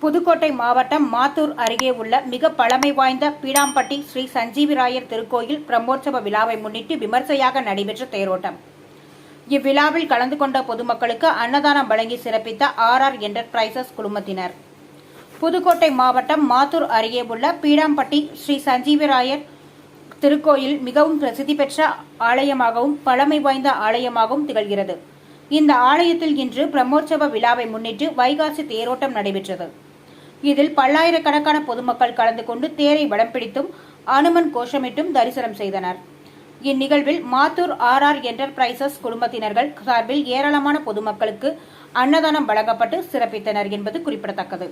புதுக்கோட்டை மாவட்டம் மாத்தூர் அருகே உள்ள மிக பழமை வாய்ந்த பீடாம்பட்டி ஸ்ரீ சஞ்சீவிராயர் திருக்கோயில் பிரம்மோற்சவ விழாவை முன்னிட்டு விமர்சையாக நடைபெற்ற தேரோட்டம். இவ்விழாவில் கலந்து கொண்ட பொதுமக்களுக்கு அன்னதானம் வழங்கி சிறப்பித்த ஆர் ஆர் என்டர்பிரைசஸ் குழுமத்தினர். புதுக்கோட்டை மாவட்டம் மாத்தூர் அருகே உள்ள பீடாம்பட்டி ஸ்ரீ சஞ்சீவிராயர் திருக்கோயில் மிகவும் பிரசித்தி பெற்ற ஆலயமாகவும் பழமை வாய்ந்த ஆலயமாகவும் திகழ்கிறது. இந்த ஆலயத்தில் இன்று பிரம்மோற்சவ விழாவை முன்னிட்டு வைகாசி தேரோட்டம் நடைபெற்றது. இதில் பல்லாயிரக்கணக்கான பொதுமக்கள் கலந்து கொண்டு தேரை வடம் பிடித்தும் அனுமன் கோஷமிட்டும் தரிசனம் செய்தனர். இந்நிகழ்வில் மாத்தூர் ஆர் ஆர் என்டர்பிரைசஸ் குழுமத்தினர்கள் சார்பில் ஏராளமான பொதுமக்களுக்கு அன்னதானம் வழங்கப்பட்டு சிறப்பித்தனர் என்பது குறிப்பிடத்தக்கது.